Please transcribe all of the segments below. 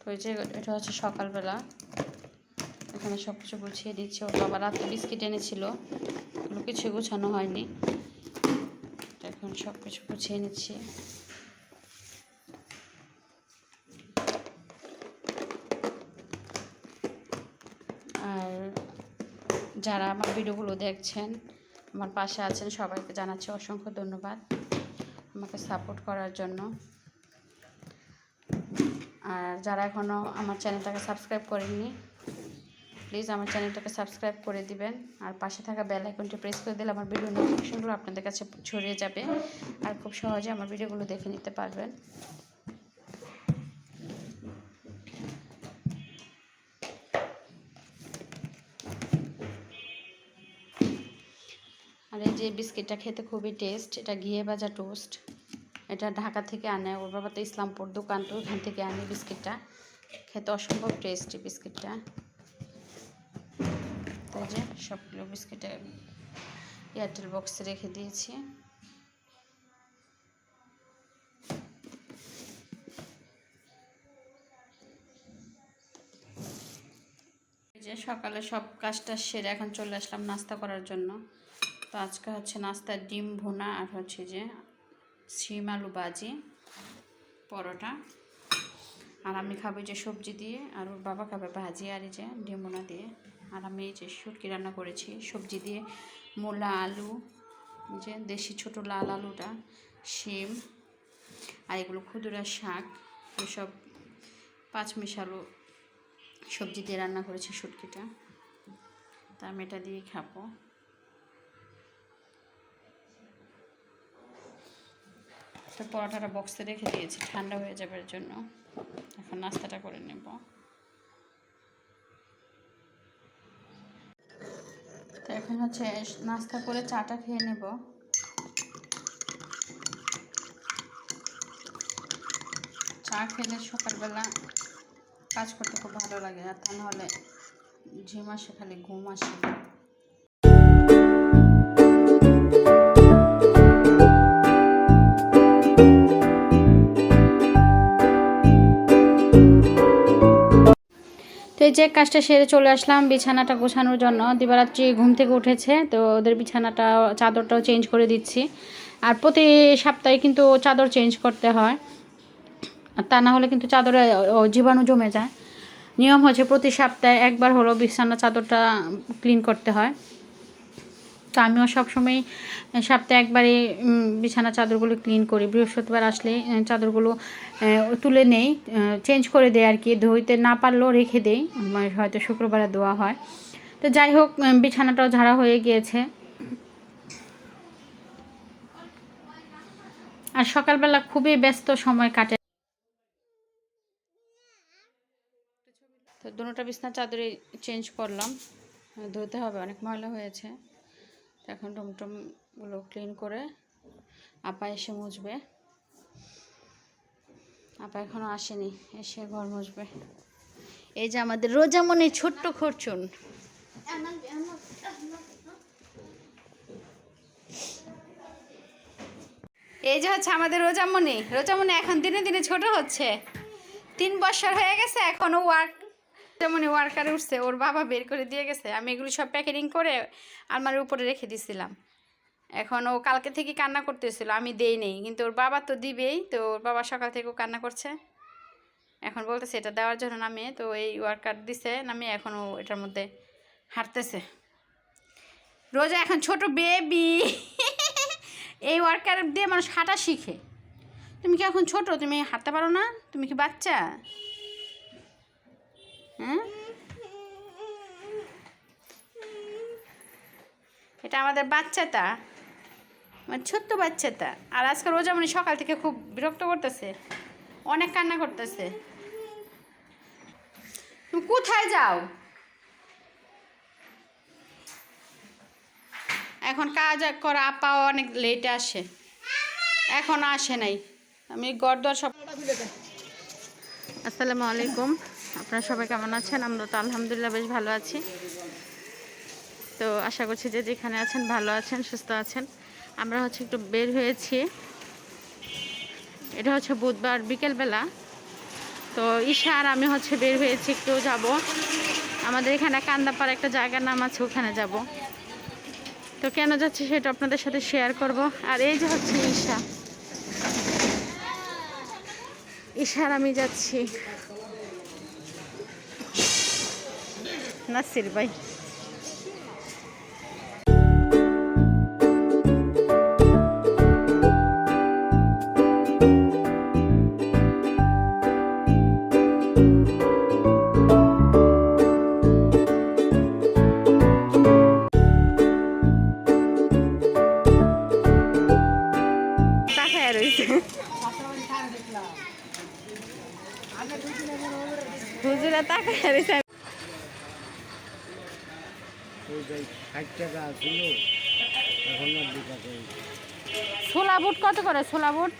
তো এই যে এটা হচ্ছে সকালবেলা। এখানে সব কিছু গুছিয়ে দিচ্ছি। ওর বাবা রাতে বিস্কিট এনেছিল। ওগুলো কিছু গুছানো হয়নি। এখন সব কিছু গুছিয়ে নিচ্ছি। আর যারা আমার ভিডিওগুলো দেখছেন, আমার পাশে আছেন, সবাইকে জানাচ্ছি অসংখ্য ধন্যবাদ। আমাকে সাপোর্ট করার জন্য। আর যারা এখনও আমার চ্যানেলটাকে সাবস্ক্রাইব করেননি, প্লিজ আমার চ্যানেলটাকে সাবস্ক্রাইব করে দিবেন। আর পাশে থাকা বেল আইকনটি প্রেস করে দিলে আমার ভিডিও নোটিফিকেশনগুলো আপনাদের কাছে ছড়িয়ে যাবে আর খুব সহজে আমার ভিডিওগুলো দেখে নিতে পারবেন। আর এই যে বিস্কিটটা খেতে খুবই টেস্ট, এটা ঘিয়ে ভাজা টোস্ট। এটা ঢাকা থেকে আনে, ওর বাবা তো ইসলামপুর দোকান, তো ওখান থেকে আনে বিস্কিটটা। খেতে অসম্ভব টেস্টি বিস্কিটটা। তাই যে সবগুলো বিস্কিটে এয়ারটেল বক্সে রেখে দিয়েছি। যে সকালে সব কাজটা সেরে এখন চলে আসলাম নাস্তা করার জন্য। তো আজকে হচ্ছে নাস্তার ডিম ভুনা আর হচ্ছে যে শিম আলু ভাজি পরোটা। আর আমি খাব যে সবজি দিয়ে, আর ওর বাবা খাবে ভাজি আর এই যে ডিম ভুনা দিয়ে। আর আমি এই যে শুটকি রান্না করেছি, সবজি দিয়ে মূলা, আলু যে দেশি ছোট লাল আলুটা, শিম, আর এগুলো ক্ষুদুরা শাক, এসব পাঁচ মিশালু সবজি দিয়ে রান্না করেছি শুটকিটা। তা আমি এটা দিয়ে খাব। তো পরোটাটা বক্সে রেখে দিয়েছি, ঠান্ডা হয়ে যাবে এর জন্য। এখন নাস্তাটা করে নেব। তো এখন হচ্ছে নাস্তা করে চাটা খেয়ে নেব। চা খেলে সকালবেলা কাজ করতে খুব ভালো লাগে, আর তা নাহলে ঝিম আসে, খালি ঘুম আসে। তো এই যে কাজটা সেরে চলে আসলাম, বিছানাটা গোছানোর জন্য। দিবারাত্রি ঘুম থেকে উঠেছে, তো ওদের বিছানাটা, চাদরটাও চেঞ্জ করে দিচ্ছি। আর প্রতি সপ্তাহে কিন্তু চাদর চেঞ্জ করতে হয়। আর তা না হলে কিন্তু চাদরে জীবাণু জমে যায়। নিয়ম হচ্ছে প্রতি সপ্তাহে একবার হলো বিছানা চাদরটা ক্লিন করতে হয়। তো আমিও সবসময় সপ্তাহে একবারে বিছানা চাদরগুলো ক্লিন করি। বৃহস্পতিবার আসলে চাদরগুলো তুলে নেই চেঞ্জ করে দেয় আর কি। ধুইতে না পারলেও রেখে দেই। হয়তো শুক্রবারে ধোয়া হয়। তো যাই হোক বিছানাটাও ঝাড়া হয়ে গিয়েছে। আর সকালবেলা খুবই ব্যস্ত সময় কাটে। তো দুটোটা বিছনা চাদরে চেঞ্জ করলাম। ধুতে হবে, অনেক ময়লা হয়েছে। এখন টমটমগুলো ক্লিন করে আপা এসে মুছবে। আপা এখনও আসেনি, এসে ঘর মুছবে। এই যে আমাদের রোজামণি ছোট্ট খরচুন। এই যে হচ্ছে আমাদের রোজামণি রোজামণি এখন দিনে দিনে ছোট হচ্ছে। তিন বছর হয়ে গেছে এখনও ওয়ার্ক যেমন ওয়ার্কারে উঠছে, ওর বাবা বের করে দিয়ে গেছে। আমি এগুলি সব প্যাকেটিং করে আলমারির উপরে রেখে দিছিলাম। এখন ও কালকে থেকে কান্না করতেছিল, আমি দেই নেই। কিন্তু ওর বাবা তো দিবেই, তো ওর বাবা সকাল থেকে ও কান্না করছে। এখন বলতেছে, এটা দেওয়ার জন্য নামে। তো এই ওয়ার্কার দিছে নামে, এখন ও এটার মধ্যে হাঁটতেছে রোজা এখন ছোট বেবি এই ওয়ার্কার দিয়ে মানুষ হাঁটা শিখে। তুমি কি এখন ছোট? তুমি হাঁটতে পারো না? তুমি কি বাচ্চা? এটা আমাদের বাচ্চাটা আমার ছোট্ট বাচ্চাটা। আর আজকে রোজা মানে সকাল থেকে খুব বিরক্ত করতেছে অনেক কান্না করতেছে। তুমি কোথায় যাও? এখন কাজ করা আপা অনেক লেটে আসে। এখন আসে নাই। আমি গড়দর সব আসসালামু আলাইকুম। আপনারা সবাই কেমন আছেন? আমরা তো আলহামদুলিল্লাহ বেশ ভালো আছি। তো আশা করছি যে যেখানে আছেন ভালো আছেন, সুস্থ আছেন। আমরা হচ্ছে একটু বের হয়েছি। এটা হচ্ছে বুধবার বিকেলবেলা। তো ঈশা আর আমি হচ্ছে বের হয়েছি, একটু যাব। আমাদের এখানে কান্দাপাড়া একটা জায়গার নাম আছে, ওখানে যাব। তো কেন যাচ্ছি সেটা আপনাদের সাথে শেয়ার করব। আর এই যে হচ্ছে ঈশা। ঈশার আমি যাচ্ছি। nascer, vai. ষাট ছোলা বুট কত করে ছোলা বুট?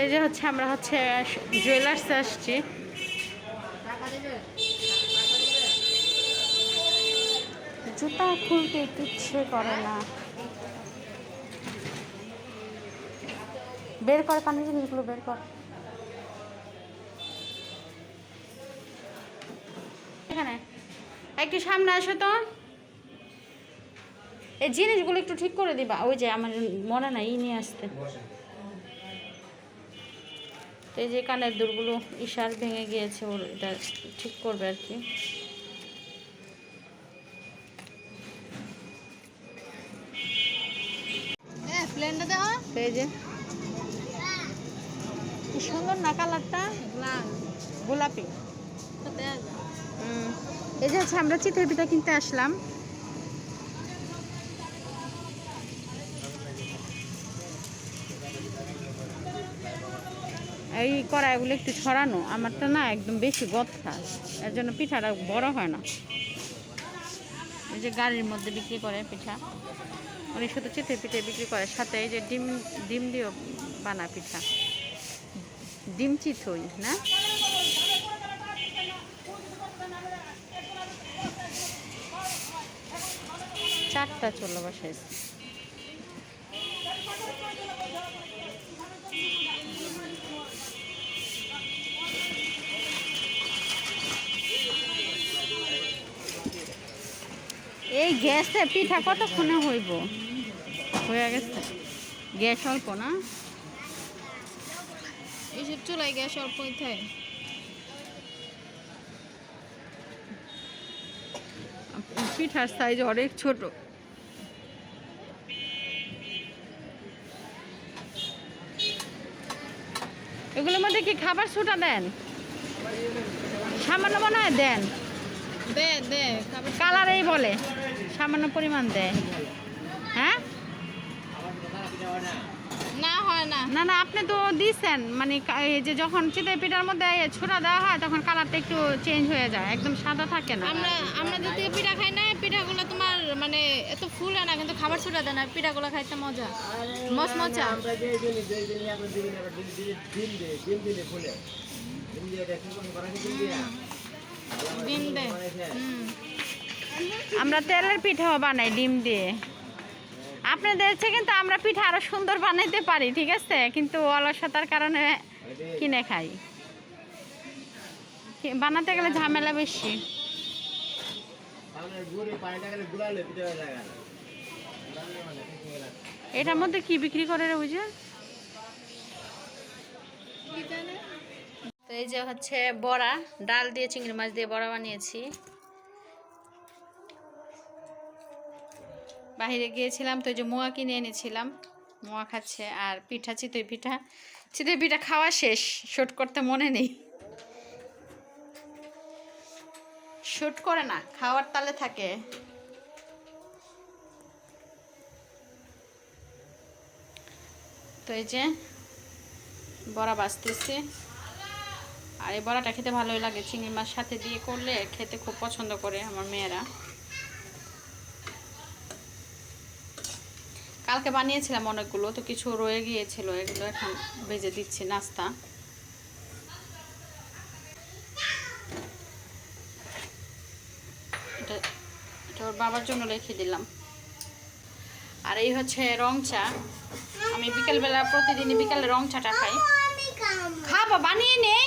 এই যে হচ্ছে আমরা হচ্ছে জুয়েলার্সে আসছি। জুতা খুলতে ইচ্ছে করে না। বের কর পানি জিনিসগুলো, বের কর। এখানে, একটু সামনে আসো তো। এই জিনিসগুলো একটু ঠিক করে দিবা। ওই যে আমার মনে নাই নিয়ে আসতে। এই যে কানের দুলগুলো, ইশার ভেঙে গিয়েছে, ওর এটা ঠিক করবে আর কি। তো এই যে। কি সুন্দর না কালারটা? গোলাপি। হুম। এই যে হচ্ছে আমরা চিতই পিঠা কিনতে আসলাম। এই কড়াইগুলো একটু ছড়ানো আমারটা না একদম বেশি গথা এর জন্য পিঠাটা বড় হয় না। এই যে গাড়ির মধ্যে বিক্রি করে পিঠা। উনি শুধু চিতই পিঠে বিক্রি করে, সাথে এই যে ডিম ডিম দিয়েও বানা পিঠা। ডিম চিতই, না? চারটা চলো বাসায় এই গ্যাসে পিঠা কতক্ষণে হইব? হয়ে গেছে। গ্যাস অল্প না? এইসব চুলাই গ্যাস অল্প থাকে পিঠার সাইজ অনেক ছোট। এগুলোর মধ্যে কি খাবার ছোটা দেন? সামান্য মনে হয় দেন। দে দে কালারেই বলে। সামান্য পরিমাণ দেয় না না আপনি তো দিয়েছেন মানে এই যে যখন চিতই পিঠার মধ্যে ছোটা দেওয়া হয় তখন কালারটা একটু চেঞ্জ হয়ে যায় একদম সাদা থাকে না। আমরা আমরা যদি পিঠা খাই না পিঠাগুলো তোমার মানে এত ফুলে না কিন্তু খাবার ছুটা দেয় না পিঠাগুলো খাইতে মজা। মস মজা আমরা যেই দিনই যেই দিনই আবার দিন আবার দিন দিন ডিম দিয়ে ডিম ফুলে। দিয়ে করে কি দিয়ে? দে আমরা তেলের পিঠাও বানাই ডিম দিয়ে। আপনাদের কিন্তু আমরা পিঠা আরও সুন্দর বানাইতে পারি, ঠিক আছে? কিন্তু অলসতার কারণে কিনে খাই। বানাতে গেলে ঝামেলা বেশি। এটার মধ্যে কি বিক্রি করে রে বুঝে তো এই যে হচ্ছে বড়া, ডাল দিয়ে চিংড়ি মাছ দিয়ে বড়া বানিয়েছি। বাইরে গিয়েছিলাম তো যে মোয়া কিনে এনেছিলাম। মোয়া খাচ্ছে আর পিঠা, চিতই পিঠা। চিতই পিঠা খাওয়া শেষ, শুট করতে মনে নেই। শুট করে না, খাওয়ার তালে থাকে। তো এই যে বড়া বাজতেছি আর এই বড়াটা খেতে ভালোই লাগে, চিংড়ি মাছ সাথে দিয়ে করলে খেতে খুব পছন্দ করে আমার মেয়েরা। কালকে বানিয়েছিলাম অনেকগুলো, তো কিছু রয়ে গিয়েছিল, এগুলো এখন ভেজে দিচ্ছি নাস্তা। এটা এটা ওর বাবার জন্য রেখে দিলাম। আর এই হচ্ছে রং চা। আমি বিকেলবেলা প্রতিদিন বিকালে রং চাটা খাই। খাবা, বানিয়ে নেই।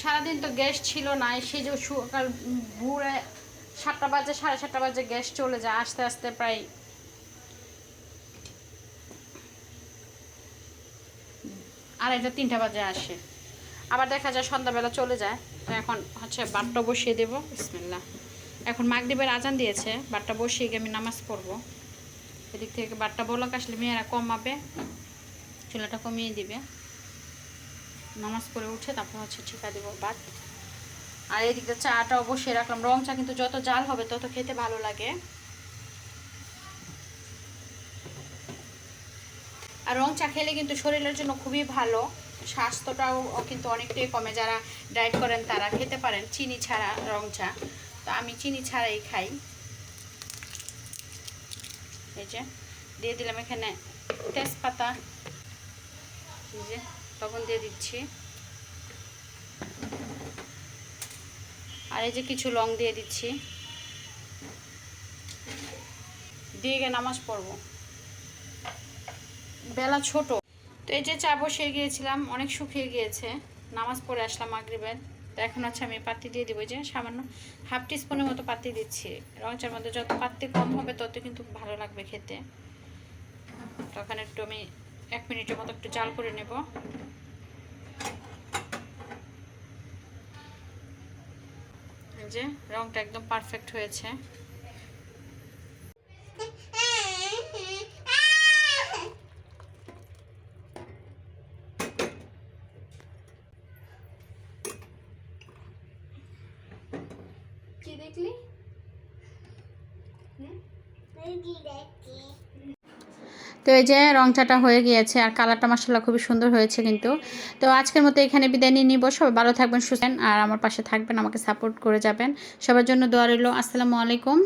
সারাদিন তো গ্যাস ছিল না সে যে সকাল ভোরে সাতটা বাজে, সাড়ে সাতটা বাজে গ্যাস চলে যায় আস্তে আস্তে প্রায়। আড়াইটা, তিনটা বাজে আসে। আবার দেখা যায় সন্ধ্যাবেলা চলে যায়। তো এখন হচ্ছে বাটটা বসিয়ে দেবো। বিসমিল্লা এখন মাগরিবের আজান দিয়েছে বাটটা বসিয়ে গিয়ে আমি নামাজ পড়ব। এদিক থেকে বাটটা বলক আসলে মেয়েরা কমাবে চুলাটা কমিয়ে দিবে। নামাজ পড়ে উঠে তারপর হচ্ছে ঠিকা দেবো বাট আর এদিকে চাটাও বসিয়ে রাখলাম। রং চা কিন্তু যত জাল হবে তত খেতে ভালো লাগে। আর রং চা খেলে কিন্তু শরীরের জন্য খুবই ভালো। স্বাস্থ্যটাও কিন্তু অনেকটাই কমে। যারা ডায়েট করেন তারা খেতে পারেন চিনি ছাড়া রং চা। তো আমি চিনি ছাড়াই খাই। এই যে, দিয়ে দিলাম এখানে তেজপাতা। এই যে, তখন দিয়ে দিচ্ছি। আর এই যে কিছু লং দিয়ে দিচ্ছি। দিয়ে গিয়ে নামাজ পড়ব। বেলা ছোট। তো এই যে চা বসিয়ে গিয়েছিলাম, অনেক শুকিয়ে গিয়েছে। নামাজ পড়ে আসলাম মাগরিবের। তো এখন হচ্ছে আমি পাত্তি দিয়ে দিব যে সামান্য হাফ টিস্পুনের মতো পাত্তি দিচ্ছি। রং চার মধ্যে যত পাত্তি কম হবে, তত কিন্তু ভালো লাগবে খেতে। তখন একটু আমি এক মিনিটের মতো একটু জাল করে নেব। যে রংটা একদম পারফেক্ট হয়েছে। কি দেখলি? তো এই যে রং চাটা হয়ে গিয়েছে আর কালারটা মাসাল্লাহ খুবই সুন্দর হয়েছে কিন্তু। তো আজকের মতো এখানে বিদায় নিয়ে নিব। সবাই ভালো থাকবেন, সুস্থ আর আমার পাশে থাকবেন, আমাকে সাপোর্ট করে যাবেন। সবার জন্য দোয়া রইল। আসসালামু আলাইকুম।